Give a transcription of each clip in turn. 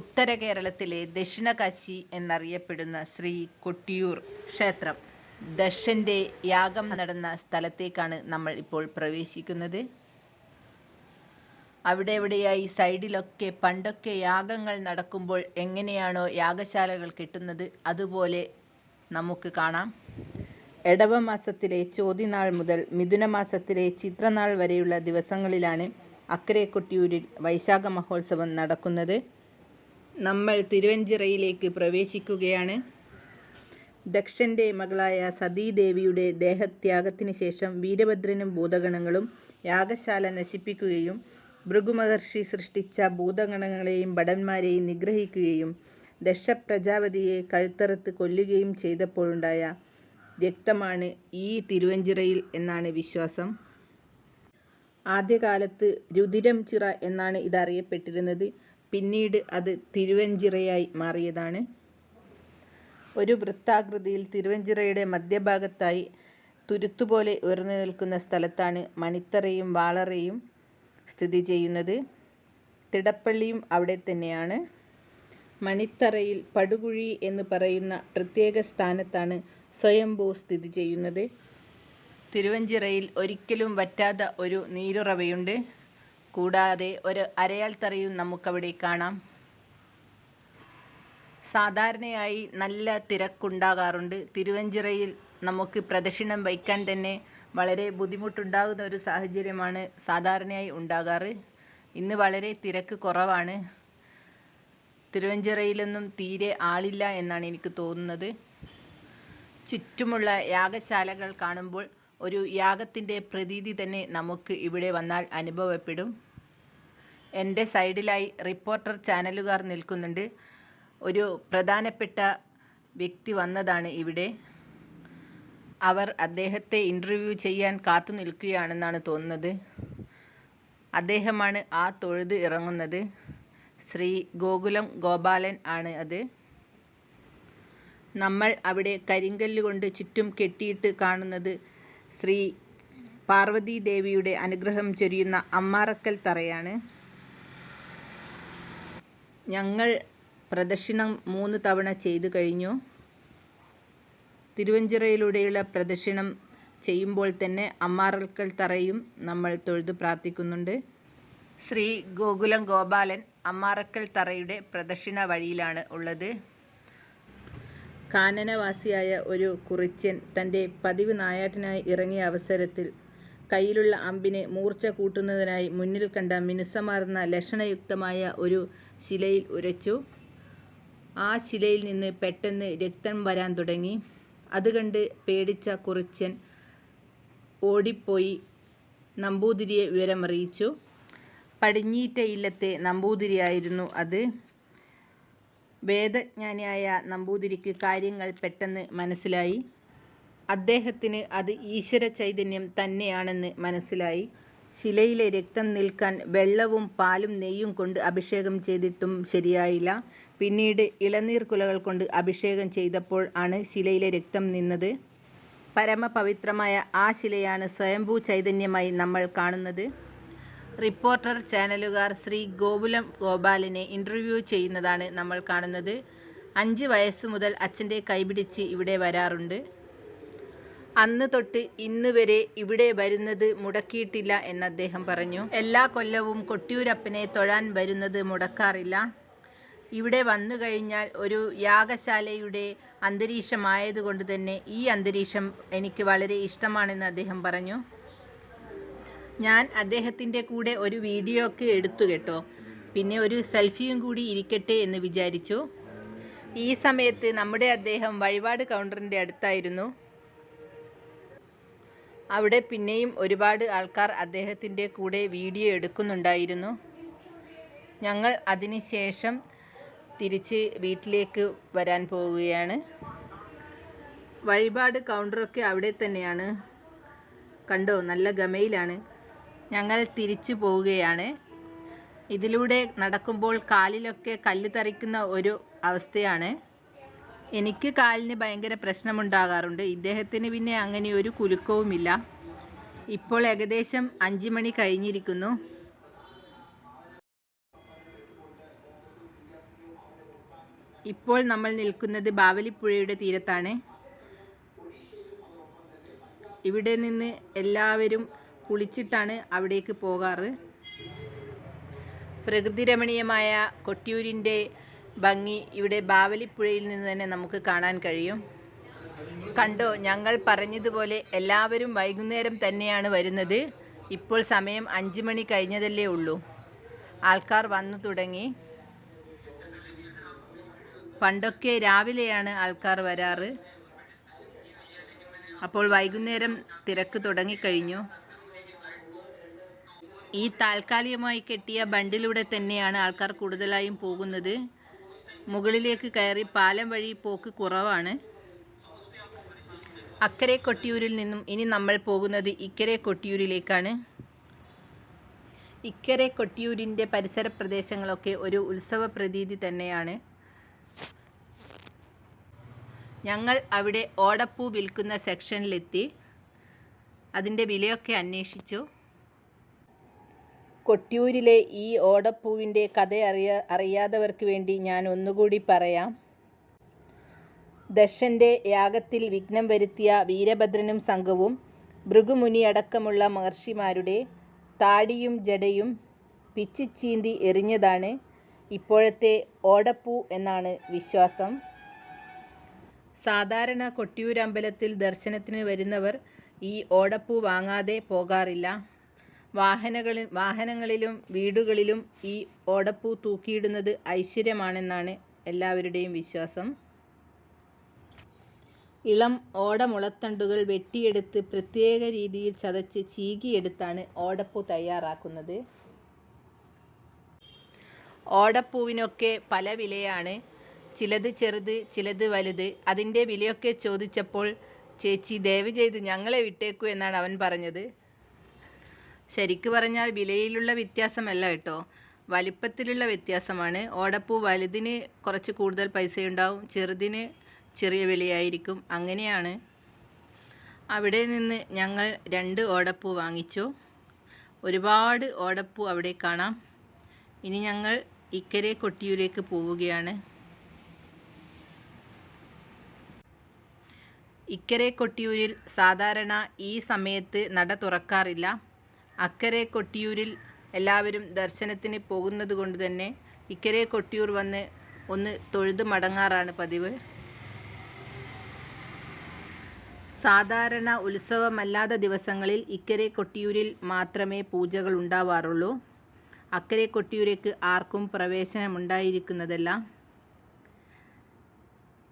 ഉത്തര കേരളത്തിലെ ദക്ഷിണ ദക്ഷിണകാശി എന്നറിയപ്പെടുന്ന ശ്രീ കൊട്ടിയൂർ ക്ഷേത്രം. ദക്ഷന്റെ യാഗം നടന്ന സ്ഥലത്തേക്കാണ് നമ്മൾ ഇപ്പോൾ പ്രവേശിക്കുന്നത്. അവിടെ എവിടെയായി? സൈഡിലൊക്കെ പണ്ടൊക്കെ യാഗങ്ങൾ നടക്കുമ്പോൾ എങ്ങനെയാണോ യാഗശാലകൾ കിട്ടുന്നത്? അതുപോലെ നമുക്ക് കാണാം. എടവമാസത്തിലെ ചോതിനാൾ മുതൽ മിഥുനമാസത്തിലെ ചിത്രനാൾ വരെയുള്ള ദിവസങ്ങളിലാണ് അക്കരെ കൊട്ടിയൂരിൽ വൈശാഖ മഹോത്സവം നടക്കുന്നത്. നമ്മൾ തിരുവഞ്ചിറയിലേക്ക് പ്രവേശിക്കുകയാണ്. ദക്ഷന്റെ മകളായ സതീദേവിയുടെ ദേഹത്യാഗത്തിന് ശേഷം വീരഭദ്രനും ഭൂതഗണങ്ങളും യാഗശാല നശിപ്പിക്കുകയും ഭൃഗുമഹർഷി സൃഷ്ടിച്ച ഭൂതഗണങ്ങളെയും ഭടന്മാരെയും നിഗ്രഹിക്കുകയും ദക്ഷ പ്രജാപതിയെ കഴുത്തറുത്ത് കൊല്ലുകയും ചെയ്തപ്പോഴുണ്ടായ രക്തമാണ് ഈ തിരുവഞ്ചിറയിൽ എന്നാണ് വിശ്വാസം. ആദ്യകാലത്ത് രുതിരം ചിറ എന്നാണ് ഇതറിയപ്പെട്ടിരുന്നത്. പിന്നീട് അത് തിരുവഞ്ചിറയായി മാറിയതാണ്. ഒരു വൃത്താകൃതിയിൽ തിരുവഞ്ചിറയുടെ മധ്യഭാഗത്തായി തുരുത്തുപോലെ ഉയർന്നു നിൽക്കുന്ന സ്ഥലത്താണ് മണിത്തറയും വാളറയും സ്ഥിതി ചെയ്യുന്നത്. തിടപ്പള്ളിയും അവിടെ തന്നെയാണ്. മണിത്തറയിൽ പടുകുഴി എന്ന് പറയുന്ന പ്രത്യേക സ്ഥാനത്താണ് സ്വയംഭൂ സ്ഥിതി ചെയ്യുന്നത്. തിരുവഞ്ചിറയിൽ ഒരിക്കലും വറ്റാത്ത ഒരു നീരുറവയുണ്ട്. കൂടാതെ ഒരു അരയാൽ തറയും നമുക്കവിടെ കാണാം. സാധാരണയായി നല്ല തിരക്കുണ്ടാകാറുണ്ട്. തിരുവഞ്ചിറയിൽ നമുക്ക് പ്രദക്ഷിണം വയ്ക്കാൻ തന്നെ വളരെ ബുദ്ധിമുട്ടുണ്ടാകുന്ന ഒരു സാഹചര്യമാണ് സാധാരണയായി ഉണ്ടാകാറ്. ഇന്ന് വളരെ തിരക്ക് കുറവാണ്. തിരുവഞ്ചിറയിലൊന്നും തീരെ ആളില്ല എന്നാണ് എനിക്ക് തോന്നുന്നത്. ചുറ്റുമുള്ള യാഗശാലകൾ കാണുമ്പോൾ ഒരു യാഗത്തിന്റെ പ്രതീതി തന്നെ നമുക്ക് ഇവിടെ വന്നാൽ അനുഭവപ്പെടും. എന്റെ സൈഡിലായി റിപ്പോർട്ടർ ചാനലുകാർ നിൽക്കുന്നുണ്ട്. ഒരു പ്രധാനപ്പെട്ട വ്യക്തി വന്നതാണ് ഇവിടെ. അവർ അദ്ദേഹത്തെ ഇന്റർവ്യൂ ചെയ്യാൻ കാത്തു നിൽക്കുകയാണെന്നാണ് തോന്നുന്നത്. അദ്ദേഹമാണ് ആ തൊഴുത് ഇറങ്ങുന്നത്. ശ്രീ ഗോകുലം ഗോപാലൻ ആണ് അത്. നമ്മൾ അവിടെ കരിങ്കല്ല് കൊണ്ട് ചുറ്റും കെട്ടിയിട്ട് കാണുന്നത് ശ്രീ പാർവതി ദേവിയുടെ അനുഗ്രഹം ചൊരിയുന്ന അമ്മാറക്കൽ തറയാണ്. ഞങ്ങൾ പ്രദക്ഷിണം മൂന്ന് തവണ ചെയ്തു കഴിഞ്ഞു. തിരുവഞ്ചിറയിലൂടെയുള്ള പ്രദക്ഷിണം ചെയ്യുമ്പോൾ തന്നെ അമ്മാറക്കൽ തറയും നമ്മൾ തൊഴുതു പ്രാർത്ഥിക്കുന്നുണ്ട്. ശ്രീ ഗോകുലം ഗോപാലൻ അമ്മാറക്കൽ തറയുടെ പ്രദക്ഷിണ വഴിയിലാണ് ഉള്ളത്. കാനനവാസിയായ ഒരു കുറിച്യൻ തന്റെ പതിവ് നായാട്ടിനായി ഇറങ്ങിയ അവസരത്തിൽ കയ്യിലുള്ള അമ്പിനെ മൂർച്ച കൂട്ടുന്നതിനായി മുന്നിൽ കണ്ട മിനുസമാർന്ന ലക്ഷണയുക്തമായ ഒരു ശിലയിൽ ഉരച്ചു. ആ ശിലയിൽ നിന്ന് പെട്ടെന്ന് രക്തം വരാൻ തുടങ്ങി. അത് കണ്ട് പേടിച്ച കുറിച്യൻ ഓടിപ്പോയി നമ്പൂതിരിയെ വിവരമറിയിച്ചു. പടിഞ്ഞീറ്റ ഇല്ലത്തെ നമ്പൂതിരിയായിരുന്നു അത്. വേദജ്ഞാനിയായ നമ്പൂതിരിക്ക് കാര്യങ്ങൾ പെട്ടെന്ന് മനസ്സിലായി. അദ്ദേഹത്തിന് അത് ഈശ്വര ചൈതന്യം തന്നെയാണെന്ന് മനസ്സിലായി. ശിലയിലെ രക്തം നിൽക്കാൻ വെള്ളവും പാലും നെയ്യും കൊണ്ട് അഭിഷേകം ചെയ്തിട്ടും ശരിയായില്ല. പിന്നീട് ഇളനീർ കുലകൾ കൊണ്ട് അഭിഷേകം ചെയ്തപ്പോൾ ആണ് ശിലയിലെ രക്തം നിന്നത്. പരമപവിത്രമായ ആ ശിലയാണ് സ്വയംഭൂ ചൈതന്യമായി നമ്മൾ കാണുന്നത്. റിപ്പോർട്ടർ ചാനലുകാർ ശ്രീ ഗോകുലം ഗോപാലിനെ ഇന്റർവ്യൂ ചെയ്യുന്നതാണ് നമ്മൾ കാണുന്നത്. അഞ്ച് വയസ്സ് മുതൽ അച്ഛന്റെ കൈപിടിച്ച് ഇവിടെ വരാറുണ്ട്. അന്ന് തൊട്ട് ഇന്ന് വരെ ഇവിടെ വരുന്നത് മുടക്കിയിട്ടില്ല എന്ന് അദ്ദേഹം പറഞ്ഞു. എല്ലാ കൊല്ലവും കൊട്ടിയൂരപ്പനെ തൊഴാൻ വരുന്നത് മുടക്കാറില്ല. ഇവിടെ വന്നു കഴിഞ്ഞാൽ ഒരു യാഗശാലയുടെ അന്തരീക്ഷമായതുകൊണ്ട് തന്നെ ഈ അന്തരീക്ഷം എനിക്ക് വളരെ ഇഷ്ടമാണെന്ന് അദ്ദേഹം പറഞ്ഞു. ഞാൻ അദ്ദേഹത്തിന്റെ കൂടെ ഒരു വീഡിയോ ഒക്കെ എടുത്തു കേട്ടോ. പിന്നെ ഒരു സെൽഫിയും കൂടി ഇരിക്കട്ടെ എന്ന് വിചാരിച്ചു. ഈ സമയത്ത് നമ്മുടെ അദ്ദേഹം വഴിപാട് കൗണ്ടറിന്റെ അടുത്തായിരുന്നു. അവിടെ പിന്നെയും ഒരുപാട് ആൾക്കാർ അദ്ദേഹത്തിന്റെ കൂടെ വീഡിയോ എടുക്കുന്നുണ്ടായിരുന്നു. ഞങ്ങൾ അതിനുശേഷം തിരിച്ച് വീട്ടിലേക്ക് വരാൻ പോവുകയാണ്. വഴിപാട് കൗണ്ടറൊക്കെ അവിടെ തന്നെയാണ്. കണ്ടോ നല്ല ഗമയിലാണ്. ഞങ്ങൾ തിരിച്ചു പോവുകയാണ്. ഇതിലൂടെ നടക്കുമ്പോൾ കാലിലൊക്കെ കല്ല് തറിക്കുന്ന ഒരു അവസ്ഥയാണ്. എനിക്ക് കാലിന് ഭയങ്കര പ്രശ്നമുണ്ടാകാറുണ്ട്. ഇദ്ദേഹത്തിന് പിന്നെ അങ്ങനെ ഒരു കുലുക്കവുമില്ല. ഇപ്പോൾ ഏകദേശം അഞ്ച് മണി കഴിഞ്ഞിരിക്കുന്നു. ഇപ്പോൾ നമ്മൾ നിൽക്കുന്നത് ബാവലിപ്പുഴയുടെ തീരത്താണ്. ഇവിടെ നിന്ന് എല്ലാവരും കുളിച്ചിട്ടാണ് അവിടേക്ക് പോകാറ്. പ്രകൃതിരമണീയമായ കൊട്ടിയൂരിന്റെ ഭംഗി ഇവിടെ ബാവലിപ്പുഴയിൽ നിന്ന് തന്നെ നമുക്ക് കാണാൻ കഴിയും. കണ്ടോ ഞങ്ങൾ പറഞ്ഞതുപോലെ എല്ലാവരും വൈകുന്നേരം തന്നെയാണ് വരുന്നത്. ഇപ്പോൾ സമയം അഞ്ച് മണി കഴിഞ്ഞതല്ലേ ഉള്ളൂ. ആൾക്കാർ വന്നു തുടങ്ങി. പണ്ടൊക്കെ രാവിലെയാണ് ആൾക്കാർ വരാറ്. അപ്പോൾ വൈകുന്നേരം തിരക്ക് തുടങ്ങിക്കഴിഞ്ഞു. ഈ താൽക്കാലികമായി കെട്ടിയ ബണ്ടിലൂടെ തന്നെയാണ് ആൾക്കാർ കൂടുതലായും പോകുന്നത്. മുകളിലേക്ക് കയറി പാലം വഴി പോക്ക് കുറവാണ്. അക്കരെ കൊട്ടിയൂരിൽ നിന്നും ഇനി നമ്മൾ പോകുന്നത് ഇക്കരെ കൊട്ടിയൂരിലേക്കാണ്. ഇക്കരെ കൊട്ടിയൂരിന്റെ പരിസര പ്രദേശങ്ങളൊക്കെ ഒരു ഉത്സവ പ്രതീതി തന്നെയാണ്. ഞങ്ങൾ അവിടെ ഓടപ്പൂ വിൽക്കുന്ന സെക്ഷനിലെത്തി. അതിന്റെ വിലയൊക്കെ അന്വേഷിച്ചു. കൊട്ടിയൂരിലെ ഈ ഓടപ്പൂവിന്റെ കഥ അറിയ അറിയാത്തവർക്ക് വേണ്ടി ഞാൻ ഒന്നുകൂടി പറയാം. ദശന്റെ യാഗത്തിൽ വിഘ്നം വരുത്തിയ വീരഭദ്രനും സംഘവും ഭൃഗുമുനി അടക്കമുള്ള മഹർഷിമാരുടെ താടിയും ജടയും പിച്ചിച്ചീന്തി എറിഞ്ഞതാണ് ഇപ്പോഴത്തെ ഓടപ്പൂ എന്നാണ് വിശ്വാസം. സാധാരണ കൊട്ടിയൂരമ്പലത്തിൽ ദർശനത്തിന് വരുന്നവർ ഈ ഓടപ്പൂ വാങ്ങാതെ പോകാറില്ല. വാഹനങ്ങളിൽ വാഹനങ്ങളിലും വീടുകളിലും ഈ ഓടപ്പൂ തൂക്കിയിടുന്നത് ഐശ്വര്യമാണെന്നാണ് എല്ലാവരുടെയും വിശ്വാസം. ഇളം ഓടമുളത്തണ്ടുകൾ വെട്ടിയെടുത്ത് പ്രത്യേക രീതിയിൽ ചതച്ച് ചീകിയെടുത്താണ് ഓടപ്പൂ തയ്യാറാക്കുന്നത്. ഓടപ്പൂവിനൊക്കെ പല വിലയാണ്. ചിലത് ചെറുത് ചിലത് വലുത്. അതിന്റെ വിലയൊക്കെ ചോദിച്ചപ്പോൾ ചേച്ചി ദയവ് ചെയ്ത് ഞങ്ങളെ വിട്ടേക്കൂ എന്നാണ് അവൻ പറഞ്ഞത്. ശരിക്കു പറഞ്ഞാൽ വിലയിലുള്ള വ്യത്യാസമല്ല കേട്ടോ. വലിപ്പത്തിലുള്ള വ്യത്യാസമാണ്. ഓടപ്പൂ വലുതിന് കുറച്ച് കൂടുതൽ പൈസയുണ്ടാവും. ചെറുതിന് ചെറിയ വിലയായിരിക്കും. അങ്ങനെയാണ്. അവിടെ നിന്ന് ഞങ്ങൾ രണ്ട് ഓടപ്പൂ വാങ്ങിച്ചു. ഒരുപാട് ഓടപ്പൂ അവിടെ കാണാം. ഇനി ഞങ്ങൾ ഇക്കരെ കൊട്ടിയൂരേക്ക് പോവുകയാണ്. ഇക്കരെ കൊട്ടിയൂരിൽ സാധാരണ ഈ സമയത്ത് നട തുറക്കാറില്ല. അക്കരെ കൊട്ടിയൂരിൽ എല്ലാവരും ദർശനത്തിന് പോകുന്നത് കൊണ്ട് തന്നെ ഇക്കരെ കൊട്ടിയൂർ വന്ന് ഒന്ന് തൊഴുതു മടങ്ങാറാണ് പതിവ്. സാധാരണ ഉത്സവമല്ലാത്ത ദിവസങ്ങളിൽ ഇക്കരെ കൊട്ടിയൂരിൽ മാത്രമേ പൂജകൾ ഉണ്ടാവാറുള്ളൂ. അക്കരെ കൊട്ടിയൂരേക്ക് ആർക്കും പ്രവേശനമുണ്ടായിരിക്കുന്നതല്ല.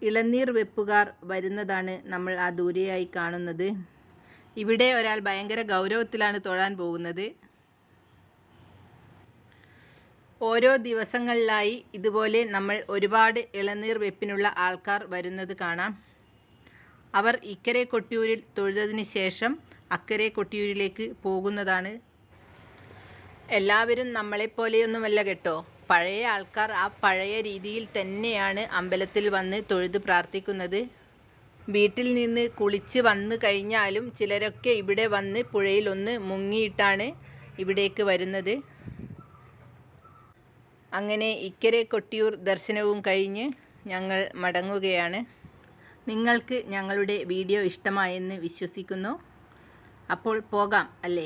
ഇളനീർ വെപ്പുകാർ വരുന്നതാണ് നമ്മൾ ആ ദൂരെയായി കാണുന്നത്. ഇവിടെ ഒരാൾ ഭയങ്കര ഗൗരവത്തിലാണ് തൊഴാൻ പോകുന്നത്. ഓരോ ദിവസങ്ങളിലായി ഇതുപോലെ നമ്മൾ ഒരുപാട് ഇളനീർ വെപ്പിനുള്ള ആൾക്കാർ വരുന്നത് കാണാം. അവർ ഇക്കരെ കൊട്ടിയൂരിൽ തൊഴുതതിന് ശേഷം അക്കരെ കൊട്ടിയൂരിലേക്ക് പോകുന്നതാണ്. എല്ലാവരും നമ്മളെപ്പോലെയൊന്നുമല്ല കേട്ടോ. പഴയ ആൾക്കാർ ആ പഴയ രീതിയിൽ തന്നെയാണ് അമ്പലത്തിൽ വന്ന് തൊഴുത് പ്രാർത്ഥിക്കുന്നത്. വീട്ടിൽ നിന്ന് കുളിച്ച് വന്നു കഴിഞ്ഞാലും ചിലരൊക്കെ ഇവിടെ വന്ന് പുഴയിലൊന്ന് മുങ്ങിയിട്ടാണ് ഇവിടേക്ക് വരുന്നത്. അങ്ങനെ ഇക്കരെ കൊട്ടിയൂർ ദർശനവും കഴിഞ്ഞ് ഞങ്ങൾ മടങ്ങുകയാണ്. നിങ്ങൾക്ക് ഞങ്ങളുടെ വീഡിയോ ഇഷ്ടമായെന്ന് വിശ്വസിക്കുന്നു. അപ്പോൾ പോകാം അല്ലേ?